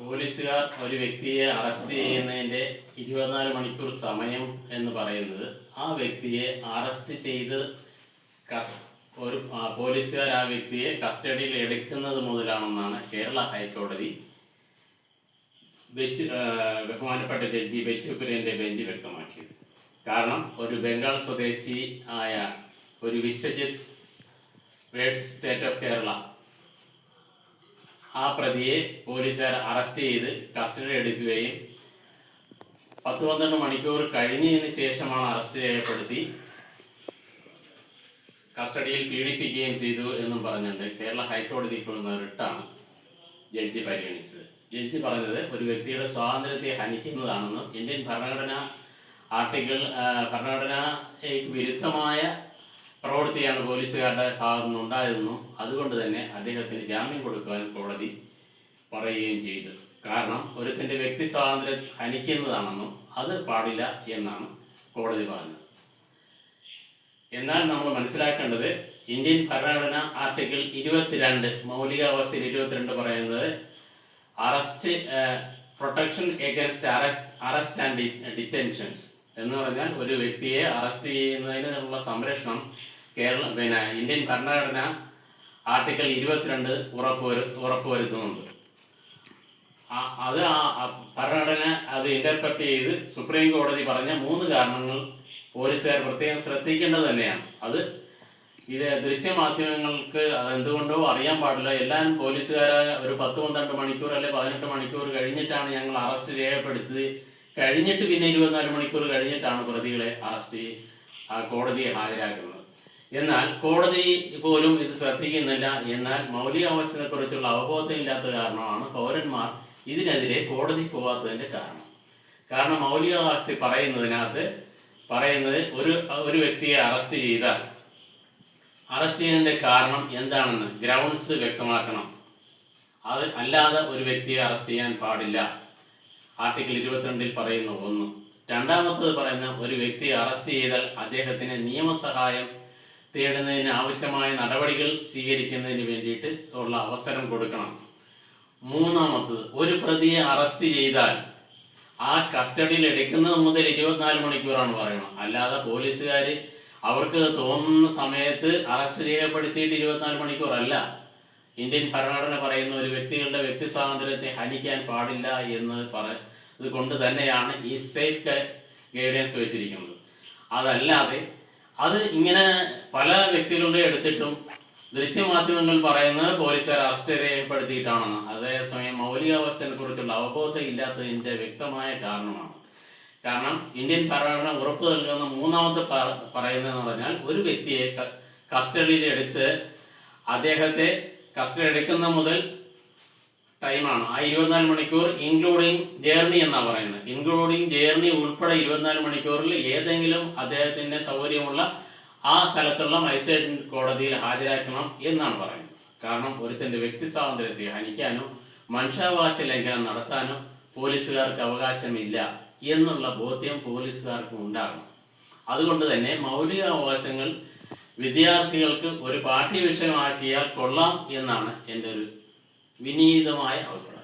പോലീസുകാർ ഒരു വ്യക്തിയെ അറസ്റ്റ് ചെയ്യുന്നതിന്റെ ഇരുപത്തിനാല് മണിക്കൂർ സമയം എന്ന് പറയുന്നത് ആ വ്യക്തിയെ അറസ്റ്റ് ചെയ്ത് ഒരു പോലീസുകാർ ആ വ്യക്തിയെ കസ്റ്റഡിയിൽ എടുക്കുന്നത് മുതലാണെന്നാണ് കേരള ഹൈക്കോടതി വെച്ച് ബഹുമാനപ്പെട്ട ജഡ്ജി ബെച്ചുപുരന്റെ ബെഞ്ച് വ്യക്തമാക്കിയത്. കാരണം ഒരു ബംഗാൾ സ്വദേശി ആയ ഒരു Biswajit versus state of Kerala ആ പ്രതിയെ പോലീസുകാർ അറസ്റ്റ് ചെയ്ത് കസ്റ്റഡി എടുക്കുകയും പത്ത് പന്ത്രണ്ട് മണിക്കൂർ കഴിഞ്ഞതിന് ശേഷമാണ് അറസ്റ്റ് രേഖപ്പെടുത്തി കസ്റ്റഡിയിൽ പീഡിപ്പിക്കുകയും ചെയ്തു എന്നും പറഞ്ഞുകൊണ്ട് കേരള ഹൈക്കോടതിക്ക് കൊടുക്കുന്ന റിട്ടാണ് ജഡ്ജി പരിഗണിച്ചത്. ജഡ്ജി പറഞ്ഞത് ഒരു വ്യക്തിയുടെ സ്വാതന്ത്ര്യത്തെ ഹനിക്കുന്നതാണെന്നും ഇന്ത്യൻ ഭരണഘടന ആർട്ടിക്കിൾ ഭരണഘടനയ്ക്ക് വിരുദ്ധമായ പ്രവൃത്തിയാണ് പോലീസുകാരുടെ ഭാഗത്തു നിന്നുണ്ടായതെന്നും അതുകൊണ്ട് തന്നെ അദ്ദേഹത്തിന് ജാമ്യം കൊടുക്കാൻ കോടതി പറയുകയും ചെയ്തു. കാരണം ഒരുത്തിന്റെ വ്യക്തി സ്വാതന്ത്ര്യം ഹനിക്കുന്നതാണെന്നും അത് പാടില്ല എന്നാണ് കോടതി പറഞ്ഞത്. എന്നാൽ നമ്മൾ മനസ്സിലാക്കേണ്ടത് ഇന്ത്യൻ ഭരണഘടന ആർട്ടിക്കിൾ ഇരുപത്തിരണ്ട് മൗലികാവസ്ഥയിൽ ഇരുപത്തിരണ്ട് പറയുന്നത് arrest protection against arrest arrest and detentions എന്ന് പറഞ്ഞാൽ ഒരു വ്യക്തിയെ അറസ്റ്റ് ചെയ്യുന്നതിനുള്ള സംരക്ഷണം കേരള പിന്നെ ഇന്ത്യൻ ഭരണഘടന ആർട്ടിക്കിൾ ഇരുപത്തിരണ്ട് ഉറപ്പുവരു ഉറപ്പുവരുത്തുന്നുണ്ട് അത് ഭരണഘടന അത് ഇന്റർപ്രറ്റ് ചെയ്ത് സുപ്രീം കോടതി പറഞ്ഞ മൂന്ന് കാരണങ്ങൾ പോലീസുകാർ പ്രത്യേകം ശ്രദ്ധിക്കേണ്ടത് തന്നെയാണ്. അത് ഇത് ദൃശ്യമാധ്യമങ്ങൾക്ക് എന്തുകൊണ്ടോ അറിയാൻ പാടില്ല. എല്ലാവരും പോലീസുകാർ ഒരു പത്ത് പന്ത്രണ്ട് മണിക്കൂർ അല്ലെ പതിനെട്ട് മണിക്കൂർ കഴിഞ്ഞിട്ടാണ് ഞങ്ങൾ അറസ്റ്റ് രേഖപ്പെടുത്തി കഴിഞ്ഞിട്ട് പിന്നെ ഇരുപത്തിനാല് മണിക്കൂർ കഴിഞ്ഞിട്ടാണ് പ്രതികളെ അറസ്റ്റ് കോടതിയെ ഹാജരാക്കുന്നത്. എന്നാൽ കോടതി പോലും ഇത് ശ്രദ്ധിക്കുന്നില്ല. എന്നാൽ മൗലികാവസ്ഥയെക്കുറിച്ചുള്ള അവബോധമില്ലാത്ത കാരണമാണ് പൗരന്മാർ ഇതിനെതിരെ കോടതി പോകാത്തതിന്റെ കാരണം. കാരണം മൗലികാവസ്ഥ പറയുന്നതിനകത്ത് പറയുന്നത് ഒരു ഒരു വ്യക്തിയെ അറസ്റ്റ് ചെയ്താൽ അറസ്റ്റ് ചെയ്യുന്നതിന്റെ കാരണം എന്താണെന്ന് ഗ്രൗണ്ട്സ് വ്യക്തമാക്കണം. അത് അല്ലാതെ ഒരു വ്യക്തിയെ അറസ്റ്റ് ചെയ്യാൻ പാടില്ല. ആർട്ടിക്കിൾ ഇരുപത്തിരണ്ടിൽ പറയുന്ന ഒന്ന്. രണ്ടാമത്തത് പറയുന്ന ഒരു വ്യക്തിയെ അറസ്റ്റ് ചെയ്താൽ അദ്ദേഹത്തിന് നിയമസഹായം തേടുന്നതിന് ആവശ്യമായ നടപടികൾ സ്വീകരിക്കുന്നതിന് വേണ്ടിയിട്ട് ഉള്ള അവസരം കൊടുക്കണം. മൂന്നാമത്തത് ഒരു പ്രതിയെ അറസ്റ്റ് ചെയ്താൽ ആ കസ്റ്റഡിയിൽ എടുക്കുന്നത് മുതൽ ഇരുപത്തിനാല് മണിക്കൂറാണ് പറയണം. അല്ലാതെ പോലീസുകാർ അവർക്ക് തോന്നുന്ന സമയത്ത് അറസ്റ്റ് രേഖപ്പെടുത്തിയിട്ട് ഇരുപത്തിനാല് മണിക്കൂർ അല്ല ഇന്ത്യൻ ഭരണഘടന പറയുന്ന ഒരു വ്യക്തികളുടെ വ്യക്തി സ്വാതന്ത്ര്യത്തെ ഹനിക്കാൻ പാടില്ല എന്ന് പറ ഇത് കൊണ്ട് തന്നെയാണ് ഈ സേഫ് ഗൈഡൻസ് വെച്ചിരിക്കുന്നത്. അതല്ലാതെ അത് ഇങ്ങനെ പല വ്യക്തികളുടെ എടുത്തിട്ടും ദൃശ്യമാധ്യമങ്ങൾ പറയുന്നത് പോലീസുകാർ അറസ്റ്റ് രേഖപ്പെടുത്തിയിട്ടാണെന്ന്. അതേസമയം മൗലികാവസ്ഥയെ കുറിച്ചുള്ള അവബോധം ഇല്ലാത്തതിന്റെ വ്യക്തമായ കാരണമാണ്. കാരണം ഇന്ത്യൻ ഭരണഘടന ഉറപ്പ് നൽകുന്ന മൂന്നാമത്തെ പറയുന്നതെന്ന് പറഞ്ഞാൽ ഒരു വ്യക്തിയെ കസ്റ്റഡിയിൽ എടുത്ത് അദ്ദേഹത്തെ കസ്റ്റഡി എടുക്കുന്ന മുതൽ ടൈമാണ്. ആ ഇരുപത്തിനാല് മണിക്കൂർ ഇൻക്ലൂഡിങ് ജേർണി എന്നാണ് പറയുന്നത്. ഇൻക്ലൂഡിങ് ജേർണി ഉൾപ്പെടെ ഇരുപത്തിനാല് മണിക്കൂറിൽ ഏതെങ്കിലും അദ്ദേഹത്തിന്റെ സൗകര്യമുള്ള ആ സ്ഥലത്തുള്ള മജിസ്ട്രേറ്റ് കോടതിയിൽ ഹാജരാക്കണം എന്നാണ് പറയുന്നത്. കാരണം ഒരുത്തന്റെ വ്യക്തി സ്വാതന്ത്ര്യത്തെ ഹനിക്കാനോ മനുഷ്യാവകാശ ലംഘനം നടത്താനോ പോലീസുകാർക്ക് അവകാശമില്ല എന്നുള്ള ബോധ്യം പോലീസുകാർക്ക് ഉണ്ടാകണം. അതുകൊണ്ട് തന്നെ മൗലിക അവകാശങ്ങൾ വിദ്യാർത്ഥികൾക്ക് ഒരു പാഠ്യ വിഷയമാക്കിയാൽ കൊള്ളാം എന്നാണ് എന്റെ ഒരു വിനീതമായ അഭിപ്രായം